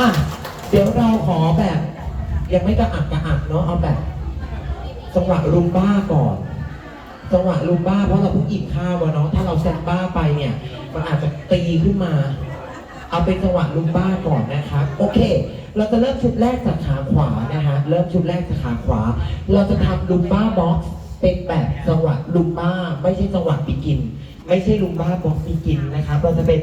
อะเดี๋ยวเราขอแบบ ยังไม่กระอักกระอักเนาะเอาแบบจังหวะรุมบ้าก่อนจังหวะรุมบ้าเพราะเราเพิ่งอิ่มข้าวมาเนาะถ้าเราแซมบ้าไปเนี่ย มันอาจจะตีขึ้นมา เอาเป็นจังหวะลุมบ้าก่อนนะครับโอเค เราจะเริ่มชุดแรกจากขาขวานะฮะเริ่มชุดแรกจากขาขวา เราจะทำลุมบ้าบ็อกซ์เป็นแบบจังหวะลุมบ้า ไม่ใช่จังหวะปีกิน ไม่ใช่ลุมบ้าบ็อกซ์ปีกินนะครับเราจะเป็น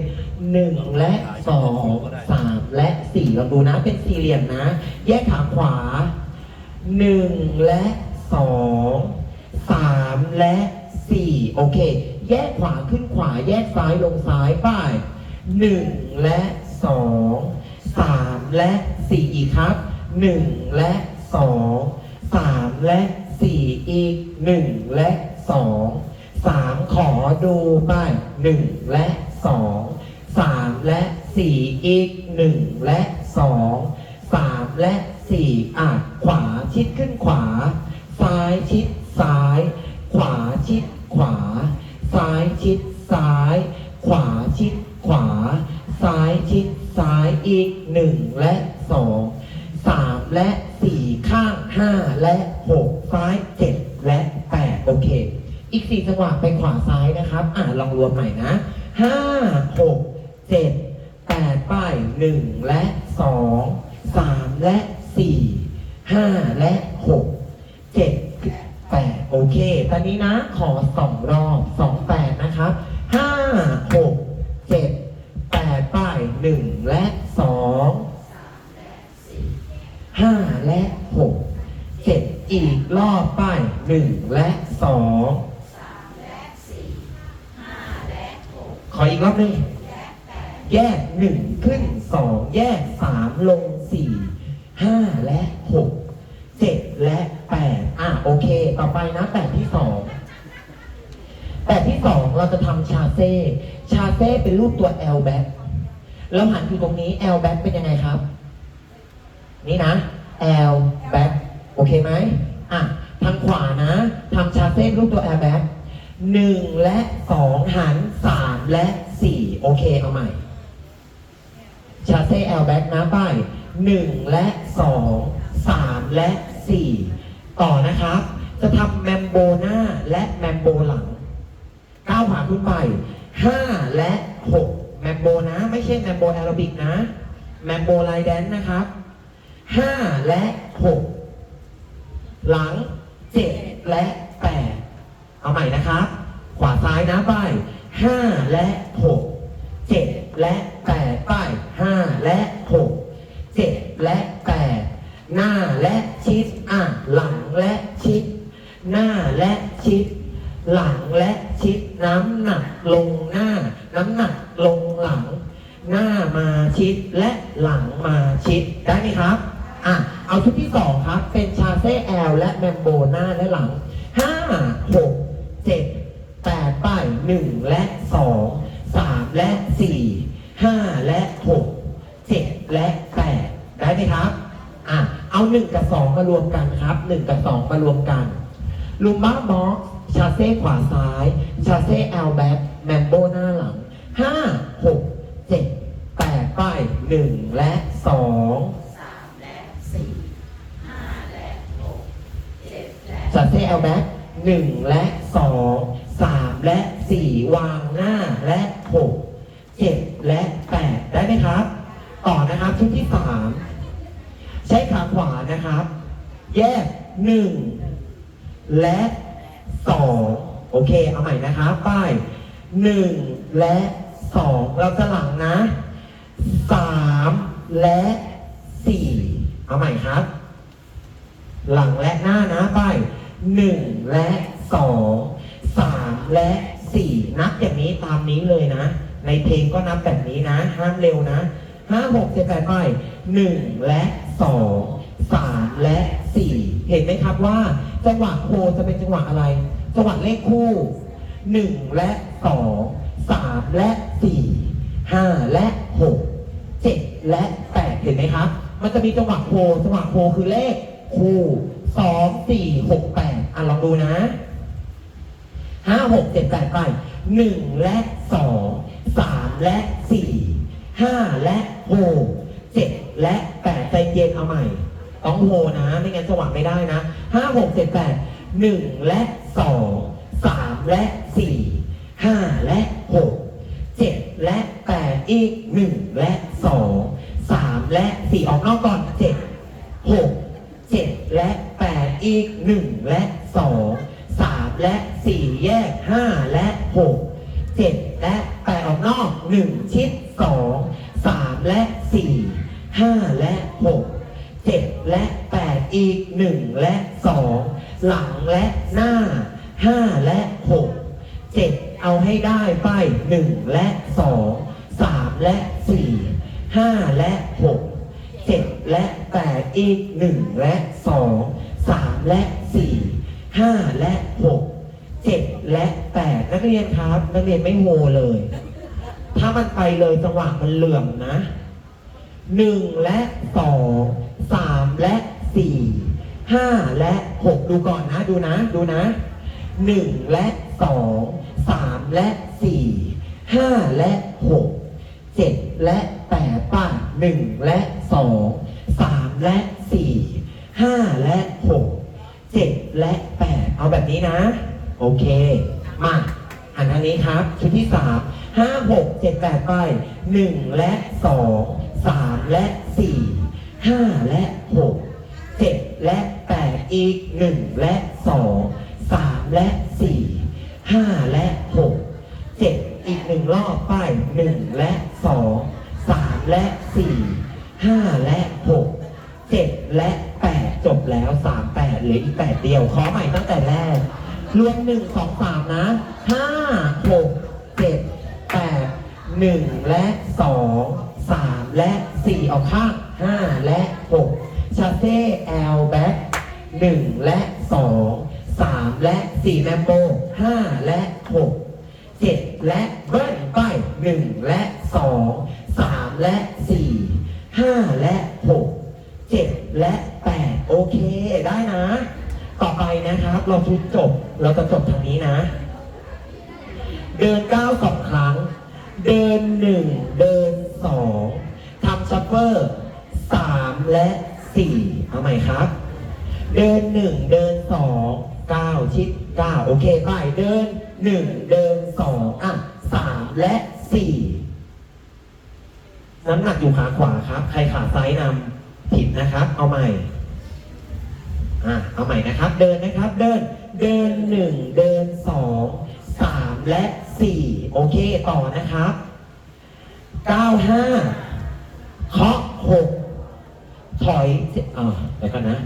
หนึ่งและสองสามและสี่ลองดูนะ เป็นสี่เหลี่ยมนะ แยกขาขวาหนึ่งและสองสามและสี่โอเค แยกขวาขึ้นขวา แยกซ้ายลงซ้ายไปหนึ่งและสองสามและสี่อีกครับหนึ่งและสองสามและสี่อีกหนึ่งและสองสามขอดูไปหนึ่งและสอง สามและสี่อีกหนึ่งและสองสามและสี่อะขวาชิดขึ้นขวา ซ้ายชิดซ้าย ขวาชิดขวา ซ้ายชิดซ้าย ขวาชิดขวา ซ้ายชิดซ้ายอีกหนึ่งและสองสามและสี่ข้างห้าและหกซ้ายเจ็ดและแปดโอเค อีกสี่จังหวะไปขวาซ้ายนะครับ อ่าลองรวมใหม่นะห้าหก เจ็ดแปดป้ายหนึ่งและสองสามและสี่ห้าและหกเจ็ดแปดโอเค ตอนนี้นะขอสองรอบสองแปดนะครับห้าหกเจ็ดแปดป้ายหนึ่งและสองห้าและหกเจ็ดอีกรอบป้ายหนึ่งและสองขออีกรอบหนึ่ง แยกหนึ่งขึ้นสองแยกสามลงสี่ห้าและหกเจ็ดและแปดอะโอเค ต่อไปนะแบบที่สองแบบที่สองเราจะทำชาเซ่ชาเซ่เป็นรูปตัว L back แล้วหันอยู่ตรงนี้ L back เป็นยังไงครับ นี่นะ L back โอเคไหมอะทางขวานะทำชาเซ่รูปตัว L back หนึ่งและสองหันสามและสี่โอเคเอาใหม่ ชาเซ่แอลแบ็กนะป้ายหนึ่งและสองสามและสี่ต่อนะครับ จะทำแมมโบหน้าและแมมโบหลังก้าวขาขึ้นไปห้าและหกแมมโบนะไม่ใช่แมมโบแอโรบิกนะ แมมโบไลแดนนะครับห้าและหกหลังเจ็ดและแปดเอาใหม่นะครับ ขวาซ้ายนะป้ายห้าและหกเจ็ดและแปดป้ายห้าและหกเจ็ดและแปดหน้าและชิดอะหลังและชิด หน้าและชิด หลังและชิดน้ำหนักลงหน้า น้ำหนักลงหลัง หน้ามาชิดและหลังมาชิดได้ไหมครับอะเอาชุดที่สองครับ เป็นชาเซ่แอลและแมมโบหน้าและหลังห้าหกเจ็ด แปดป้ายหนึ่งและสองสามและสี่ห้าและหกเจ็ดและแปดได้ไหมครับ อะ เอา หนึ่งกับสองมารวมกันครับหนึ่งกับสองมารวมกันลูม่าบ็อกชาเซ่ขวาซ้าย ชาเซ่แอลแบ็กแมมโบหน้าหลังห้าหกเจ็ดแปดป้ายหนึ่งและสองจัดเซลแบ็กหนึ่งและสองสามและสี่วางหน้าและหกเจ็ดและแปดได้ไหมครับ ต่อนะครับชุดที่สามใช้ขาขวานะครับ แยกหนึ่งและสองโอเค เอาใหม่นะครับป้ายหนึ่งและสองเราจะหลังนะสามและสี่เอาใหม่ครับ หลังและหน้านะไปหนึ่งและสองสามและสี่นับอย่างนี้ตามนี้เลยนะ ในเพลงก็นับแบบนี้นะ ห้ามเร็วนะ ห้าหกเจ็ดแปดไปหนึ่งและสองสามและสี่เห็นไหมครับว่า จังหวะโคจะเป็นจังหวะอะไร จังหวะเลขคู่หนึ่งและสองสามและสี่ห้าและหกเจ็ดและแปดเห็นไหมครับ มันจะมีจังหวะโคจังหวะโคคือเลขคู่สองสี่หกแปดอะลองดูนะห้าหกเจ็ดแปดไปหนึ่งและสองสามและสี่ห้าและ หกเจ็ดและแปดใจเย็นเอาใหม่ ต้องโฮนะ ไม่งั้นจังหวะไม่ได้นะห้าหกเจ็ดแปดหนึ่งและสองสามและสี่ห้าและหกเจ็ดและแปดอีกหนึ่งและสองสามและสี่ออกนอกก่อนเจ็ดหกเจ็ดและแปดอีกหนึ่งและสองสามและสี่แยกห้าและหกเจ็ดและแปดออกนอกหนึ่งชิดสอง สามและสี่ห้าและหกเจ็ดและแปดอีกหนึ่งและสองหลังและหน้าห้าและหกเจ็ดเอาให้ได้ไปหนึ่งและสองสามและสี่ห้าและหกเจ็ดและแปดอีกหนึ่งและสองสามและสี่ห้าและหกเจ็ดและแปดนักเรียนครับ นักเรียนไม่โฮเลย ถ้ามันไปเลยจังหวะมันเหลื่อมนะหนึ่งและสองสามและสี่ห้าและหกดูก่อนนะ ดูนะ ดูนะหนึ่งและสองสามและสี่ห้าและหกเจ็ดและแปดป่ะหนึ่งและสองสามและสี่ห้าและหกเจ็ดและแปดเอาแบบนี้นะ โอเค มา อันทางนี้ครับ ชุดที่สามห้าหกเจ็ดแปดไปหนึ่งและสองสามและสี่ห้าและหกเจ็ดและแปดอีกหนึ่งและสองสามและสี่ห้าและหกเจ็ดอีกหนึ่งรอบไปหนึ่งและสองสามและสี่ห้าและหกเจ็ดและแปดจบแล้วสามแปดเหลืออีกแปดเดียว ขอใหม่ตั้งแต่แรก รวมหนึ่งสองสามนะห้าหกเจ็ดแปดหนึ่งและสองสามและสี่เอาข้างห้าและหกชาเซ่แอลแบ็คหนึ่งและสองสามและสี่แมมโบห้าและหกเจ็ดและเบิ้ลไปหนึ่งและสองสามและสี่ห้าและหกเจ็ดและแปดโอเคได้นะ ต่อไปนะครับ เราชุดจบ เราจะจบทางนี้นะ เดินก้าวสองครั้ง เดินหนึ่ง เดินสองทำชัฟเฟอร์สามและสี่เอาใหม่ครับ เดินหนึ่ง เดินสองก้าวชิดก้าวโอเคไปเดินหนึ่ง เดินสองอะสามและสี่น้ำหนักอยู่ขาขวาครับ ใครขาซ้ายนำผิดนะครับ เอาใหม่ อะเอาใหม่นะครับ เดินนะครับ เดิน เดินหนึ่ง เดินสองสามและสี่โอเค ต่อนะครับเก้าห้าเคาะหกถอยเจ็ดอ่าเดี๋ยวกันนะ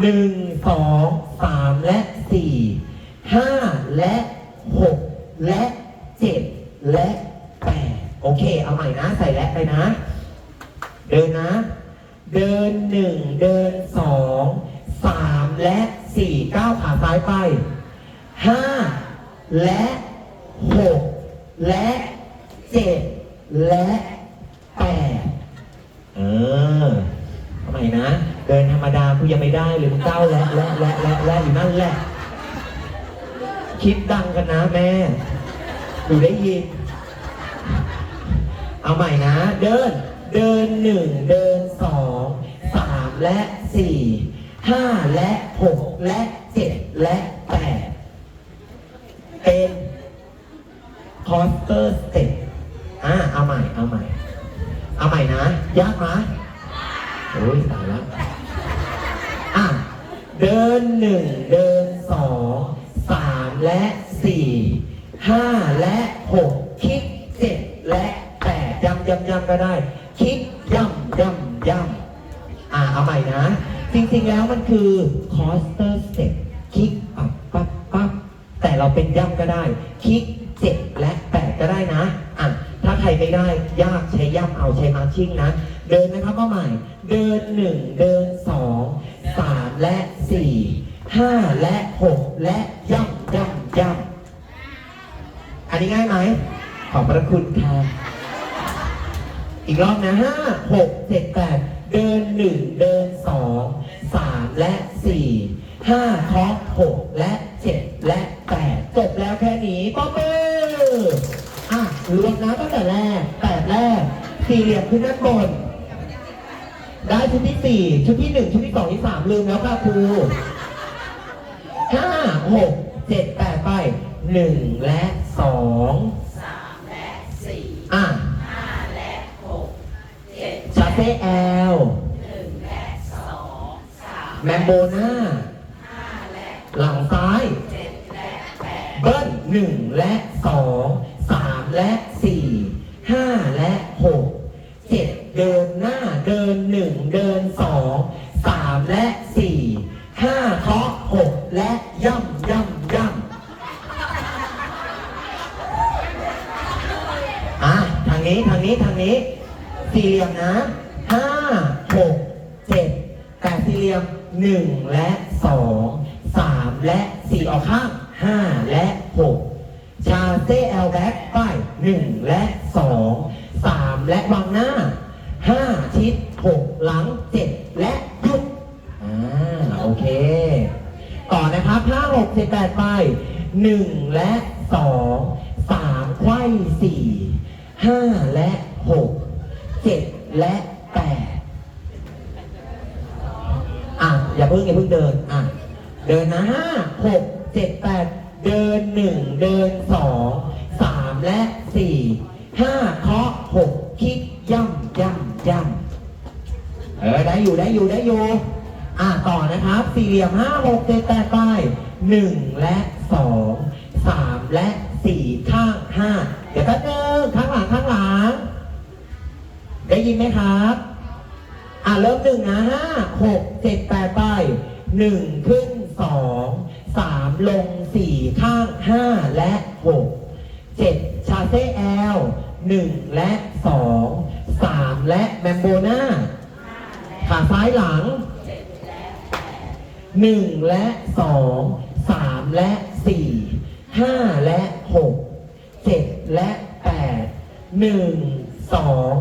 หนึ่งสองสามและสี่ห้าและหกและเจ็ดและแปดโอเค เอาใหม่นะ ใส่และไปนะ เดินนะ เดินหนึ่งเดินสอง และสี่ก้าวขาซ้ายไปห้าและหกและเจ็ดและแปดเออทำไมนะ เดินธรรมดากูยังไม่ได้เลยมึงก้าวและและและและและอยู่นั่นแหละ คิดดังกันนะแม่ดูได้ยิน เอาใหม่นะ เดิน เดินหนึ่ง เดินสอง สามและสี่ ห้าและหกและเจ็ดและแปดเป็นคอสเตอร์สเต็ปอ่าเอาใหม่ เอาใหม่ เอาใหม่นะ ยากไหมโอ้ยตายแล้วอะ เดินหนึ่ง เดินสองสามและสี่ห้าและหกคลิกเจ็ดและแปดย้ำย้ำย้ำก็ได้คลิกย่ำย่ำย่ำอ่าเอาใหม่นะ จริงๆแล้วมันคือคอสเตอร์สเต็ปคลิกปับปับปับแต่เราเป็นย่ำก็ได้คลิกเจ็ดและแปดก็ได้นะอะถ้าใครไม่ได้ยากใช้ย่ำเอาใช้มาร์ชิ่งนะ เดินนะครับก็ใหม่ เดินหนึ่งเดินสองสามและสี่ห้าและหกและย่ำย่ำย่ำอันนี้ง่ายไหม ขอบพระคุณค่ะ อีกรอบนะห้าหกเจ็ดแปด เดินหนึ่งเดินสองสามและสี่ห้าเคาะหกและเจ็ดและแปดจบแล้วแค่นี้ป้อมมืออะรวมนะตั้งแต่แรกแปดแรกสี่เหลี่ยมขึ้นด้านบน ได้ชุดที่สี่ชุดที่หนึ่งชุดที่สองที่สามลืมแล้วค่ะครูห้าหกเจ็ดแปดไปหนึ่งและสอง สามและสี่ อะ ห้าและหกเจ็ดชาเต้แอลหนึ่งและสองสามแมมโบนาห้าและหลังซ้ายเจ็ดและแปดเบิ้ลหนึ่งและสองสามและสี่ห้าและหกเจ็ดเดินหน้าเดินหนึ่งเดิน 78ปดป้ายหนึ่งและสองสามไข่สี่ห้าและหกเจ็ดและแปดอะ อย่าเพิ่งอย่าเพิ่งเดิน อะ เดินนะห้าหกเจ็ดแปดเดินหนึ่งเดินสองสามและสี่ห้าเคาะหกคิกย่ำย่ำย่ำเออ ได้อยู่ได้อยู่ได้อยู่อะ ต่อนะครับ สี่เหลี่ยมห้าหกเจ็ดแปดไป หนึ่งและสองสามและสี่ข้างห้าเดี๋ยวแป๊บนึงข้างหลังข้างหลัง ได้ยินไหมครับ อะเริ่มหนึ่งนะห้าหกเจ็ดแปดไปหนึ่งขึ้นสองสามลงสี่ข้างห้าและหกเจ็ดชาเซ่แอลหนึ่งและสองสามและแมมโบนาขาซ้ายหลังหนึ่งและสอง สามและสี่ห้าและหกเจ็ดและแปดหนึ่งสอง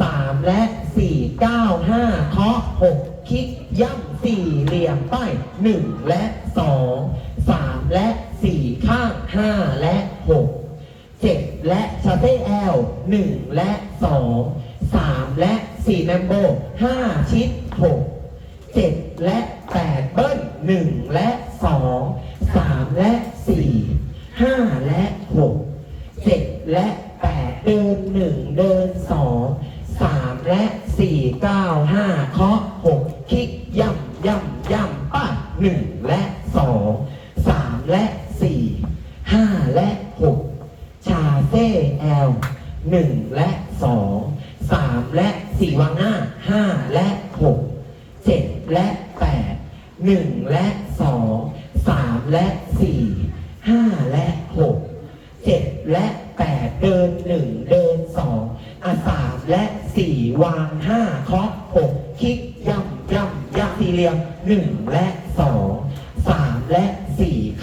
สามและสี่เก้าห้าเคาะหกคิดย่ำสี่เหลี่ยมป้ายหนึ่งและสองสามและสี่ข้างห้าและหกเจ็ดและชาเต้แอลหนึ่งและสองสามและสี่แมมโบห้าชิดหกเจ็ดและแปดเบิ้ลหนึ่งและสอง และสี่ห้าและหกเจ็ดและแปดเดินหนึ่งเดินสองสามและสี่เก้าห้าเคาะ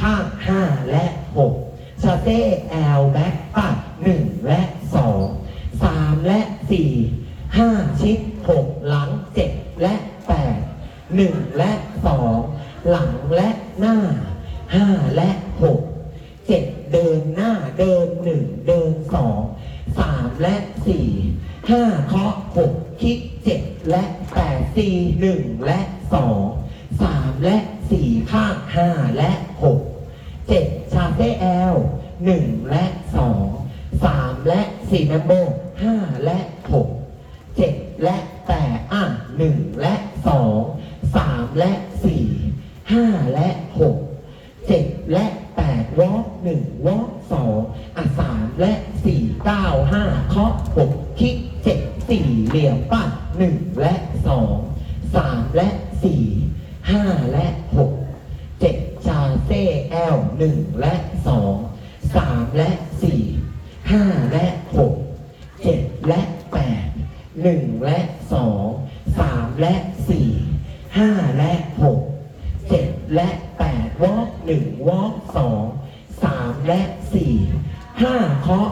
ข้าง 5 และหกชาเต้แอลแบ็คปัดหนึ่งและสองสามและสี่ห้าชิดหกหลังเจ็ดและแปด หนึ่งและสองหลังและหน้าห้าและหกเจ็ดเดินหน้าเดินหนึ่งเดินสองสามและสี่ห้าเคาะหกคิกเจ็ดและแปดสี่หนึ่งและสองสามและสี่ข้างห้าและหกเจ็ดชาเต้แอลหนึ่งและสองสามและ สี่แมมโบห้าและหกเจ็ดและแปดอะหนึ่งและสองสามและสี่ห้าและหกเจ็ดและแปดวอล์กหนึ่งวอล์กสองอะสามและสี่เก้าห้าเคาะหกคิกเจ็ดสี่เหลี่ยมป้าหนึ่งและสองสามและสี่ห้าและหกเจ็ดชาเซ่แอลหนึ่งและสองสามและสี่ห้าและหก เจ็ดและแปดหนึ่งและสองสาม และสี่ห้าและหกเจ็ดและแปดวอกหนึ่งวอกสองสามและสี่ห้าเคาะ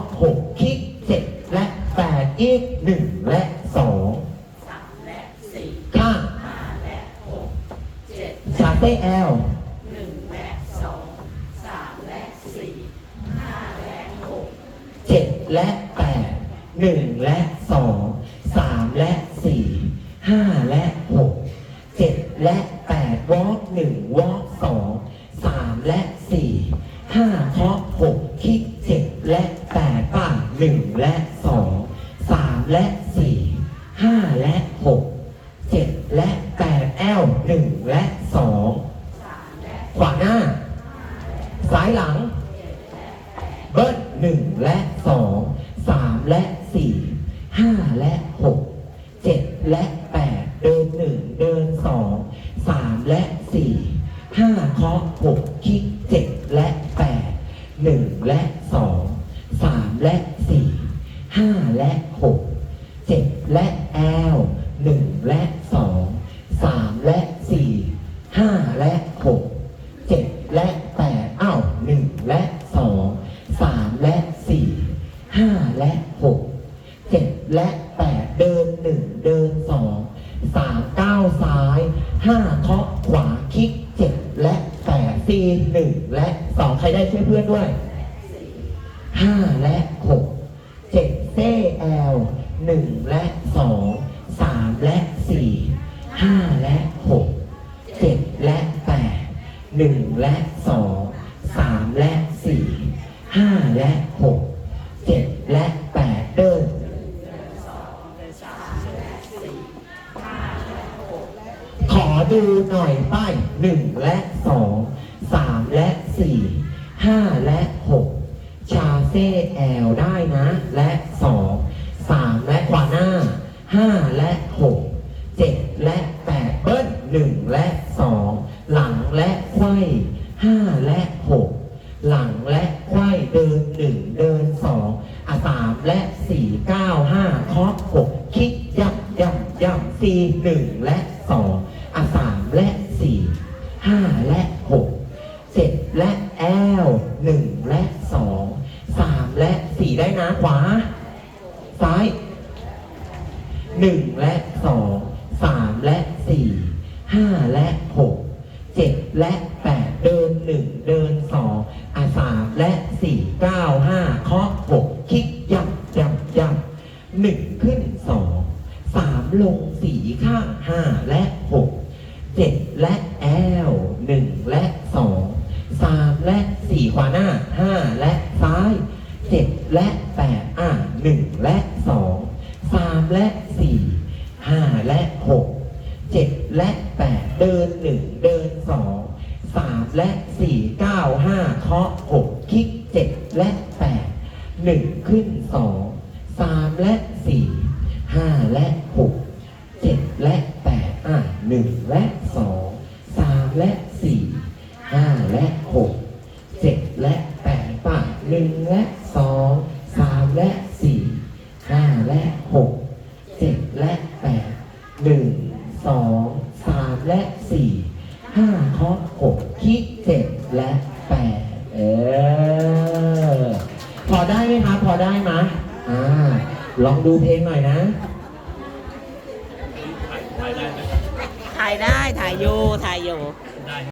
หนึ่งและสองสามและสี่ห้าและหกเจ็ดและแปดแอลหนึ่งและสองขวาหน้า ซ้ายหลัง เบิ้ลหนึ่งและสองสามและสี่ห้าและหกเจ็ดและแปดเดินหนึ่งเดินสองสามและสี่ห้าเคาะหกคิกเจ็ดและแปดหนึ่งและสองสามและ สี่ห้าและหกเจ็ดและแอล สี่ห้าและหก เจ็ดและแปดหนึ่งและสองสามและสี่ห้าและหกเจ็ดและแปดเดิน ขอดูหน่อยป้ายหนึ่งและสองสามและสี่ห้าและหกชาเซ่แอลได้นะ และสองสามและขวาหน้าห้าและหกเจ็ดและแปดเบิ้ลหนึ่งและสองหลังและไขว้ ห้าและหกหลังและไขว้เดินหนึ่งเดินสองอะสามและสี่เก้าห้าเคาะหกคิกยับยับยับสี่หนึ่งและสองอะสามและสี่ห้าและหกเจ็ดและแอลหนึ่งและสองสามและสี่ได้นะขวา ซ้ายหนึ่งและสองสามและสี่ห้าและหกเจ็ดและแปด เดินหนึ่งเดินสองอาสามและสี่เก้าห้าเคาะหกคิกยับยับยับหนึ่งขึ้นสองสามลงสี่ข้างห้าและหกเจ็ดและแอลหนึ่งและสองสามและสี่ขวาหน้าห้าและซ้ายเจ็ดและแปดอะหนึ่งและสองสามและสี่ห้าและหก เจ็ดและแปดเดินหนึ่งเดินสองสามและสี่เก้าห้าเคาะหกคิกเจ็ดและแปดหนึ่งขึ้นสองสามและสี่ห้าและหกเจ็ดและแปดอะห นึ่งและสองสามและสี่ห้าและหกเจ็ดและแปดป่ะหนึ่งและสองสามและสี่ห้าและหกเจ็ดและแปดหนึ่งสองสามและสี่ห้าเคาะหกคิดเจ็ดและแปดเออพอได้ไหมคะพอได้ไหมอ่าลองดูเพลงหน่อยนะ